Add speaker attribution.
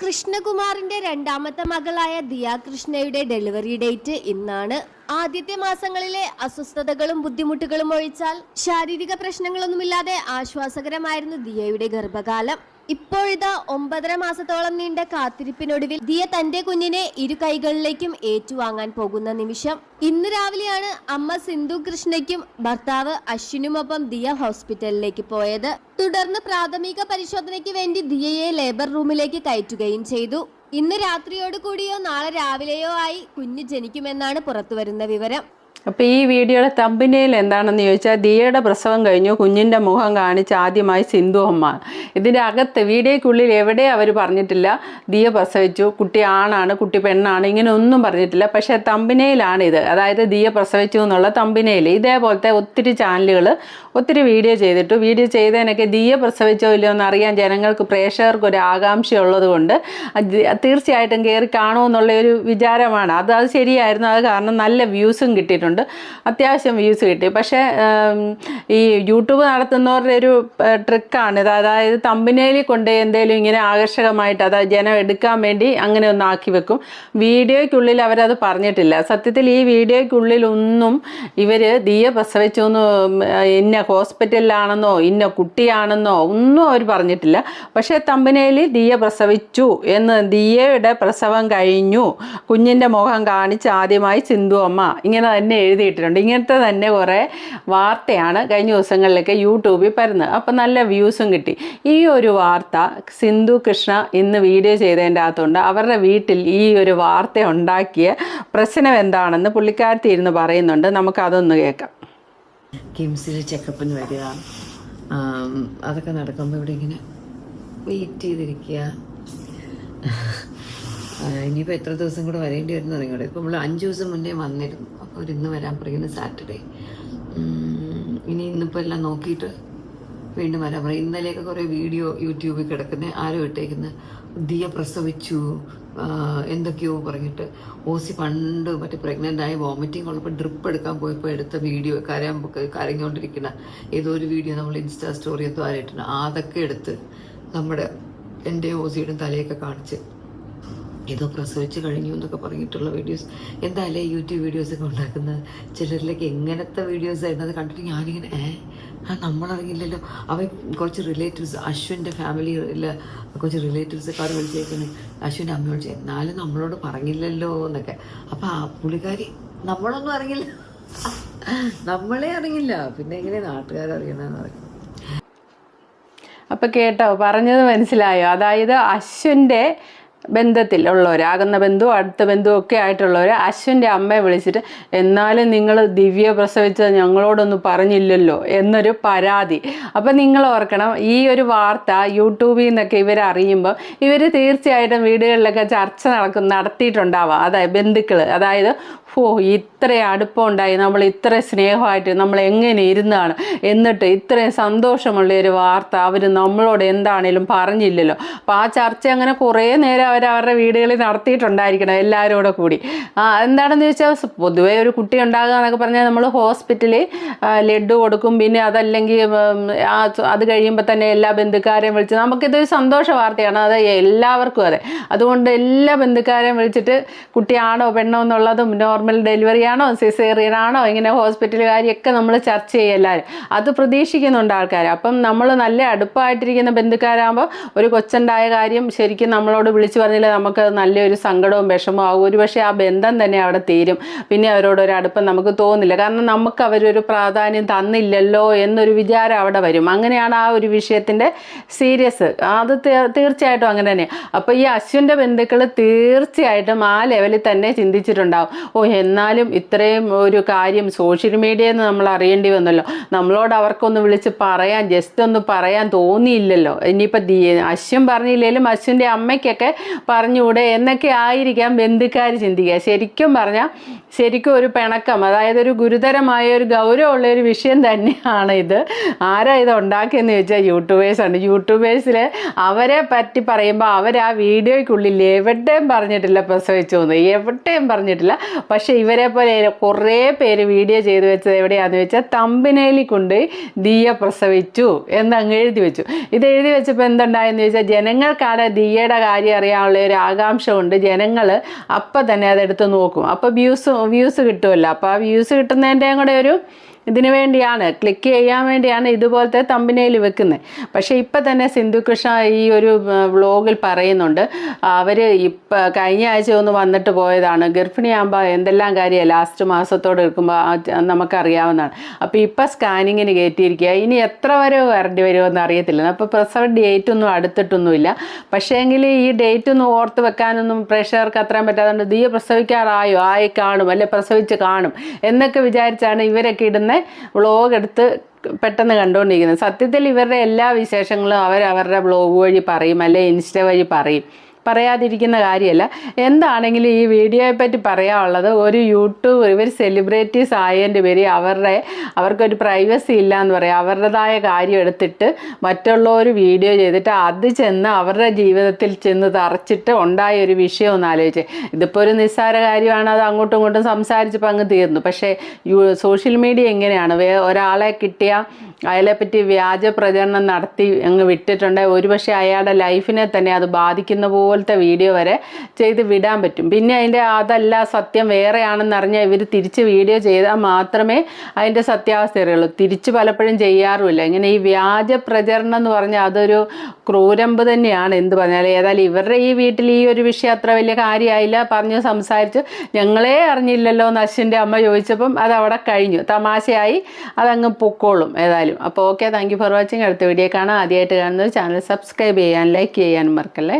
Speaker 1: കൃഷ്ണകുമാറിന്റെ രണ്ടാമത്തെ മകളായ ദിയാകൃഷ്ണയുടെ delivery date ഇന്നാണ്. ആദ്യത്തെ മാസങ്ങളിലെ അസ്വസ്ഥതകളും ബുദ്ധിമുട്ടുകളും ഒഴിച്ചാൽ ശാരീരിക പ്രശ്നങ്ങളൊന്നുമില്ലാതെ ആശ്വാസകരമായിരുന്നു ദിയയുടെ ഗർഭകാലം. ഇപ്പോഴിതാ ഒമ്പതര മാസത്തോളം നീണ്ട കാത്തിരിപ്പിനൊടുവിൽ ദിയ തന്റെ കുഞ്ഞിനെ ഇരു കൈകളിലേക്കും ഏറ്റുവാങ്ങാൻ പോകുന്ന നിമിഷം. ഇന്ന് രാവിലെയാണ് അമ്മ സിന്ധു കൃഷ്ണയ്ക്കും ഭർത്താവ് അശ്വിനുമൊപ്പം ദിയ ഹോസ്പിറ്റലിലേക്ക് പോയത്. തുടർന്ന് പ്രാഥമിക പരിശോധനയ്ക്ക് വേണ്ടി ദിയയെ ലേബർ റൂമിലേക്ക് കയറ്റുകയും ചെയ്തു. ഇന്ന് രാത്രിയോട് കൂടിയോ നാളെ രാവിലെയോ ആയി കുഞ്ഞ് ജനിക്കുമെന്നാണ് പുറത്തുവരുന്ന വിവരം.
Speaker 2: അപ്പോൾ ഈ വീഡിയോയുടെ തമ്പിനയിൽ എന്താണെന്ന് ചോദിച്ചാൽ ദിയയുടെ പ്രസവം കഴിഞ്ഞു കുഞ്ഞിന്റെ മുഖം കാണിച്ച് ആദ്യമായി സിന്ധു അമ്മ. ഇതിന്റെ അകത്ത് വീഡിയോയ്ക്കുള്ളിൽ എവിടെ അവർ പറഞ്ഞിട്ടില്ല ദിയ പ്രസവിച്ചു കുട്ടി ആണാണ് കുട്ടി പെണ്ണാണ് ഇങ്ങനെ ഒന്നും പറഞ്ഞിട്ടില്ല. പക്ഷേ തമ്പിനയിലാണിത് അതായത് ദിയ പ്രസവിച്ചു എന്നുള്ള തമ്പിനയിൽ ഇതേപോലത്തെ ഒത്തിരി ചാനലുകൾ ഒത്തിരി വീഡിയോ ചെയ്തിട്ടു. വീഡിയോ ചെയ്തതിനൊക്കെ ദിയ പ്രസവിച്ചോ ഇല്ലയോ എന്ന് അറിയാൻ ജനങ്ങൾക്ക് പ്രേക്ഷകർക്ക് ഒരു ആകാംക്ഷയുള്ളത് കൊണ്ട് തീർച്ചയായിട്ടും കയറി കാണുമെന്നുള്ള ഒരു വിചാരമാണ്. അത് അത് ശരിയായിരുന്നു. അത് കാരണം നല്ല വ്യൂസും കിട്ടിയിട്ടുണ്ട്. അത്യാവശ്യം വ്യൂസ് കിട്ടി. പക്ഷേ ഈ യൂട്യൂബ് നടത്തുന്നവരുടെ ഒരു ട്രിക്കാണ് ഇത് അതായത് തമ്പിനേലി കൊണ്ട് എന്തെങ്കിലും ഇങ്ങനെ ആകർഷകമായിട്ട് അതായത് ജനം എടുക്കാൻ വേണ്ടി അങ്ങനെ ഒന്ന് ആക്കി വെക്കും. വീഡിയോയ്ക്കുള്ളിൽ അവരത് പറഞ്ഞിട്ടില്ല. സത്യത്തിൽ ഈ വീഡിയോയ്ക്കുള്ളിലൊന്നും ഇവർ ദിയ പ്രസവിച്ചു എന്ന് ഇന്ന ഹോസ്പിറ്റലിലാണെന്നോ ഇന്ന കുട്ടിയാണെന്നോ ഒന്നും അവർ പറഞ്ഞിട്ടില്ല. പക്ഷേ തമ്പിനേലി ദിയ പ്രസവിച്ചു എന്ന് ദിയയുടെ പ്രസവം കഴിഞ്ഞു. കുഞ്ഞിന്റെ മുഖം കാണിച്ച് ആദ്യമായി സിന്ധു അമ്മ ഇങ്ങനെ തന്നെ എഴുതിയിട്ടുണ്ട് ഇങ്ങനത്തെ തന്നെ കുറേ വാർത്തയാണ് കഴിഞ്ഞ ദിവസങ്ങളിലൊക്കെ യൂട്യൂബിൽ പരന്ന്. അപ്പോൾ നല്ല വ്യൂസും കിട്ടി. ഈ ഒരു വാർത്ത സിന്ധു കൃഷ്ണ ഇന്ന് വീഡിയോ ചെയ്തതിന്റെ അകത്തുണ്ട്. അവരുടെ വീട്ടിൽ ഈ ഒരു വാർത്ത ഉണ്ടാക്കിയ പ്രശ്നം എന്താണെന്ന് പുള്ളിക്കാരത്തി ഇരുന്ന് പറയുന്നുണ്ട്. നമുക്കതൊന്ന് കേൾക്കാം.
Speaker 3: കിംസിൽ ചെക്കപ്പിന് വരിക. അതൊക്കെ നടക്കുമ്പോൾ ഇവിടെ ഇങ്ങനെ വെയിറ്റ് ചെയ്തിരിക്കുക. ഇനിയിപ്പോൾ എത്ര ദിവസം കൂടെ വരേണ്ടി വരുന്നു നിങ്ങളുടെ ഇപ്പോൾ നമ്മൾ അഞ്ച് ദിവസം മുന്നേ വന്നിരുന്നു. അപ്പോൾ അവർ ഇന്ന് വരാൻ പറയുന്നു സാറ്റർഡേ. ഇനി ഇന്നിപ്പോൾ എല്ലാം നോക്കിയിട്ട് വീണ്ടും വരാൻ പറയും. ഇന്നലെയൊക്കെ കുറേ വീഡിയോ യൂട്യൂബിൽ കിടക്കുന്ന ആരോ ഇട്ടേക്കുന്ന. ദിയ പ്രസവിച്ചു എന്തൊക്കെയോ പറഞ്ഞിട്ട്. ഓസി പണ്ട് മറ്റേ പ്രഗ്നന്റ് ആയി വോമിറ്റിംഗ് ഉള്ളപ്പോൾ ഡ്രിപ്പ് എടുക്കാൻ പോയപ്പോൾ എടുത്ത വീഡിയോ കരയാൻ കരഞ്ഞുകൊണ്ടിരിക്കുന്ന ഏതോ ഒരു വീഡിയോ നമ്മൾ ഇൻസ്റ്റാ സ്റ്റോറി എന്തോ ആരായിട്ടുണ്ട് അതൊക്കെ എടുത്ത് നമ്മുടെ എന്റെ ഓസിയുടെ തലയൊക്കെ കാണിച്ച് ഏതോ പ്രസവിച്ച് കഴിഞ്ഞു എന്നൊക്കെ പറഞ്ഞിട്ടുള്ള വീഡിയോസ് എന്തായാലും യൂട്യൂബ് വീഡിയോസ് ഒക്കെ ഉണ്ടാക്കുന്നത് ചിലരിലേക്ക് എങ്ങനത്തെ വീഡിയോസ് ആയിരുന്നു അത് കണ്ടിട്ട് ഞാനിങ്ങനെ ഏ? ആ നമ്മളറിയില്ലല്ലോ. അവ കുറച്ച് റിലേറ്റീവ്സ് അശ്വിന്റെ ഫാമിലിയിൽ കുറച്ച് റിലേറ്റീവ്സ് ഒക്കെ അവർ വിളിച്ചേക്കുന്നു. അശ്വിന്റെ അമ്മ വിളിച്ചു എന്നാലും നമ്മളോട് പറഞ്ഞില്ലല്ലോ എന്നൊക്കെ. അപ്പം ആ പുള്ളിക്കാരി നമ്മളൊന്നും അറിയില്ല. നമ്മളെ അറിയില്ല. പിന്നെ എങ്ങനെ നാട്ടുകാരറിയണമെന്ന് പറയും
Speaker 2: അപ്പം കേട്ടോ പറഞ്ഞത് മനസ്സിലായോ? അതായത് അശ്വിന്റെ ബന്ധത്തിൽ ഉള്ളവർ ആകുന്ന ബന്ധു അടുത്ത ബന്ധു ഒക്കെ ആയിട്ടുള്ളവർ അശ്വിന്റെ അമ്മയെ വിളിച്ചിട്ട് എന്നാലും നിങ്ങൾ ദിവ്യ പ്രസവിച്ചത് ഞങ്ങളോടൊന്നും പറഞ്ഞില്ലല്ലോ എന്നൊരു പരാതി. അപ്പം നിങ്ങൾ ഓർക്കണം ഈ ഒരു വാർത്ത യൂട്യൂബിൽ നിന്നൊക്കെ ഇവർ അറിയുമ്പോൾ ഇവർ തീർച്ചയായിട്ടും വീടുകളിലൊക്കെ ചർച്ച നടക്കും നടത്തിയിട്ടുണ്ടാവാം. അതായത് ബന്ധുക്കൾ അതായത് ഓ ഇത്ര അടുപ്പമുണ്ടായി നമ്മൾ ഇത്ര സ്നേഹമായിട്ട് നമ്മൾ എങ്ങനെ ഇരുന്നാണ്? എന്നിട്ട് ഇത്രയും സന്തോഷമുള്ള ഒരു വാർത്ത അവർ നമ്മളോട് എന്താണേലും പറഞ്ഞില്ലല്ലോ. അപ്പോൾ ആ ചർച്ച അങ്ങനെ കുറേ നേരം അവർ അവരുടെ വീടുകളിൽ നടത്തിയിട്ടുണ്ടായിരിക്കണം എല്ലാവരോടെ കൂടെ ആ എന്താണെന്ന് ചോദിച്ചാൽ പൊതുവേ ഒരു കുട്ടി ഉണ്ടാകുക എന്നൊക്കെ പറഞ്ഞാൽ നമ്മൾ ഹോസ്പിറ്റലിൽ ലഡു കൊടുക്കും. പിന്നെ അതല്ലെങ്കിൽ അത് കഴിയുമ്പോൾ തന്നെ എല്ലാ ബന്ധുക്കാരെയും വിളിച്ച് നമുക്കിതൊരു സന്തോഷ വാർത്തയാണ്. അത് എല്ലാവർക്കും അതെ. അതുകൊണ്ട് എല്ലാ ബന്ധുക്കാരെയും വിളിച്ചിട്ട് കുട്ടിയാണോ പെണ്ണോ എന്നുള്ളതും നോർമൽ ഡെലിവറി ആണോ സിസേറിയൻ ആണോ ഇങ്ങനെ ഹോസ്പിറ്റൽ കാര്യമൊക്കെ നമ്മൾ ചർച്ച ചെയ്യും എല്ലാവരും അത് പ്രതീക്ഷിക്കുന്നുണ്ട് ആൾക്കാർ അപ്പം നമ്മൾ നല്ല അടുപ്പമായിട്ടിരിക്കുന്ന ബന്ധുക്കാരാകുമ്പോൾ ഒരു കൊച്ചുണ്ടായ കാര്യം ശരിക്കും നമ്മളോട് വിളിച്ചു പറഞ്ഞില്ല നമുക്ക് നല്ലൊരു സങ്കടവും വിഷമവും ആകും. ഒരു പക്ഷേ ആ ബന്ധം തന്നെ അവിടെ തീരും. പിന്നെ അവരോട് ഒരു അടുപ്പം നമുക്ക് തോന്നില്ല. കാരണം നമുക്ക് അവരൊരു പ്രാധാന്യം തന്നില്ലല്ലോ എന്നൊരു വിചാരം അവിടെ വരും. അങ്ങനെയാണ് ആ ഒരു വിഷയത്തിന്റെ സീരിയസ് അത് തീർച്ചയായിട്ടും അങ്ങനെ തന്നെ. അപ്പോൾ ഈ അശ്വിന്റെ ബന്ധുക്കൾ തീർച്ചയായിട്ടും ആ ലെവലിൽ തന്നെ ചിന്തിച്ചിട്ടുണ്ടാവും. ഓ എന്നാലും ഇത്രയും ഒരു കാര്യം സോഷ്യൽ മീഡിയയിൽ നിന്ന് നമ്മൾ അറിയേണ്ടി വന്നല്ലോ. നമ്മളോട് അവർക്കൊന്ന് വിളിച്ച് പറയാൻ ജസ്റ്റ് ഒന്ന് പറയാൻ തോന്നിയില്ലല്ലോ. ഇനിയിപ്പോൾ ദീ അശ്വൻ പറഞ്ഞില്ലെങ്കിലും അശ്വിന്റെ അമ്മയ്ക്കൊക്കെ പറഞ്ഞുകൂടെ? എന്നൊക്കെ ആയിരിക്കാം ബന്ധുക്കാർ ചിന്തിക്കുക. ശരിക്കും പറഞ്ഞാൽ ശരിക്കും ഒരു പിണക്കം അതായത് ഒരു ഗുരുതരമായ ഒരു ഗൗരവമുള്ള ഒരു വിഷയം തന്നെയാണ് ഇത്. ആരാ ഇത് ഉണ്ടാക്കിയെന്ന് ചോദിച്ചാൽ യൂട്യൂബേഴ്സാണ് യൂട്യൂബേഴ്സിൽ അവരെ പറ്റി പറയുമ്പോൾ അവർ ആ വീഡിയോയ്ക്കുള്ളിൽ എവിടെയും പറഞ്ഞിട്ടില്ല പ്രസവിച്ചു എന്ന്. എവിടെയും പറഞ്ഞിട്ടില്ല. പക്ഷേ ഇവരെ പോലെ കുറേ പേര് വീഡിയോ ചെയ്ത് വെച്ചത് എവിടെയാണെന്ന് വെച്ചാൽ തമ്പിനേലി കൊണ്ട് ദിയ പ്രസവിച്ചു എന്ന് അങ്ങ് എഴുതി വെച്ചു. ഇത് എഴുതി വെച്ചപ്പോൾ എന്തുണ്ടായെന്ന് ചോദിച്ചാൽ ജനങ്ങൾക്കാണ് ദിയയുടെ കാര്യം അറിയാനുള്ള ഒരു ആകാംക്ഷ കൊണ്ട് ജനങ്ങൾ അപ്പം തന്നെ അതെടുത്ത് നോക്കും. അപ്പോൾ വ്യൂസ് വ്യൂസ് കിട്ടുമല്ലോ അപ്പോൾ ആ വ്യൂസ് കിട്ടുന്നതിന്റെയും കൂടെ ഒരു ഇതിനു വേണ്ടിയാണ്. ക്ലിക്ക് ചെയ്യാൻ വേണ്ടിയാണ് ഇതുപോലത്തെ തമ്പിനയിൽ വെക്കുന്നത് പക്ഷേ ഇപ്പം തന്നെ സിന്ധു കൃഷ്ണ ഈ ഒരു വ്ളോഗിൽ പറയുന്നുണ്ട്. അവർ ഇപ്പം കഴിഞ്ഞ ആഴ്ച ഒന്ന് വന്നിട്ട് പോയതാണ്. ഗർഭിണിയാകുമ്പോൾ എന്തെല്ലാം കാര്യമാണ് ലാസ്റ്റ് മാസത്തോട് എടുക്കുമ്പോൾ നമുക്കറിയാവുന്നതാണ്. അപ്പോൾ ഇപ്പം സ്കാനിങ്ങിന് കയറ്റിയിരിക്കുക ഇനി എത്ര വരെ വരേണ്ടി വരുമെന്ന് അറിയത്തില്ല. അപ്പോൾ പ്രസവ ഡേറ്റ് ഒന്നും അടുത്തിട്ടൊന്നുമില്ല. പക്ഷേ എങ്കിൽ ഈ ഡേറ്റ് ഒന്നും ഓർത്ത് വെക്കാനൊന്നും പ്രേക്ഷകർക്ക് അത്രയും പറ്റാതുകൊണ്ട് ദിയ പ്രസവിക്കാറായോ? ആയി കാണും. അല്ലെ പ്രസവിച്ച് കാണും. എന്നൊക്കെ വിചാരിച്ചാണ് ഇവരൊക്കെ ഇടുന്ന. വ്ളോഗ് എടുത്ത് പെട്ടെന്ന് കണ്ടുകൊണ്ടിരിക്കുന്നത് സത്യത്തിൽ ഇവരുടെ എല്ലാ വിശേഷങ്ങളും അവർ അവരുടെ ബ്ലോഗ് വഴി പറയും അല്ലെ ഇൻസ്റ്റ വഴി പറയും. പറയാതിരിക്കുന്ന കാര്യമല്ല എന്താണെങ്കിലും ഈ വീഡിയോയെ പറ്റി പറയാനുള്ളത് ഒരു യൂട്യൂബ് ഇവർ സെലിബ്രിറ്റീസ് ആയതിന്റെ പേര് അവരുടെ അവർക്കൊരു പ്രൈവസി ഇല്ല എന്ന് പറയാം. അവരുടേതായ കാര്യം എടുത്തിട്ട് മറ്റുള്ളവർ വീഡിയോ ചെയ്തിട്ട് അത് ചെന്ന് അവരുടെ ജീവിതത്തിൽ ചെന്ന് തറച്ചിട്ട് ഉണ്ടായ ഒരു വിഷയം ഒന്ന് ആലോചിച്ച്. ഇതിപ്പോൾ ഒരു നിസ്സാര കാര്യമാണ് അത് അങ്ങോട്ടും ഇങ്ങോട്ടും സംസാരിച്ചപ്പോൾ അങ്ങ് തീർന്നു. പക്ഷേ സോഷ്യൽ മീഡിയ എങ്ങനെയാണ്? ഒരാളെ കിട്ടിയ അയാളെപ്പറ്റി വ്യാജ പ്രചരണം നടത്തി അങ്ങ് വിട്ടിട്ടുണ്ട്. ഒരുപക്ഷെ അയാളുടെ ലൈഫിനെ തന്നെ അത് ബാധിക്കുന്ന പോലത്തെ വീഡിയോ വരെ ചെയ്ത് വിടാൻ പറ്റും. പിന്നെ അതിന്റെ അതല്ല സത്യം വേറെയാണെന്ന് അറിഞ്ഞാൽ ഇവർ തിരിച്ച് വീഡിയോ ചെയ്താൽ മാത്രമേ അതിന്റെ സത്യാവസ്ഥ അറിയുള്ളൂ. തിരിച്ച് പലപ്പോഴും ചെയ്യാറുമില്ല. ഇങ്ങനെ ഈ വ്യാജ പ്രചരണം എന്ന് പറഞ്ഞാൽ അതൊരു ക്രൂരമ്പ് തന്നെയാണ്. എന്ത് പറഞ്ഞാൽ ഏതായാലും ഇവരുടെ ഈ വീട്ടിൽ ഈ ഒരു വിഷയം അത്ര വലിയ കാര്യമായില്ല. പറഞ്ഞു സംസാരിച്ചു ഞങ്ങളെ അറിഞ്ഞില്ലല്ലോ എന്ന് അശ്വിന്റെ അമ്മ ചോദിച്ചപ്പം അത് അവിടെ കഴിഞ്ഞു. തമാശയായി അതങ്ങ് പൊക്കോളും. ഏതായാലും. അപ്പോൾ okay thank you for watching അടുത്ത വീഡിയോ കാണാം. ആദ്യമായിട്ട് കാണുന്നത് ചാനൽ സബ്സ്ക്രൈബ് ചെയ്യാൻ ലൈക്ക് ചെയ്യാനും മറക്കല്ലേ?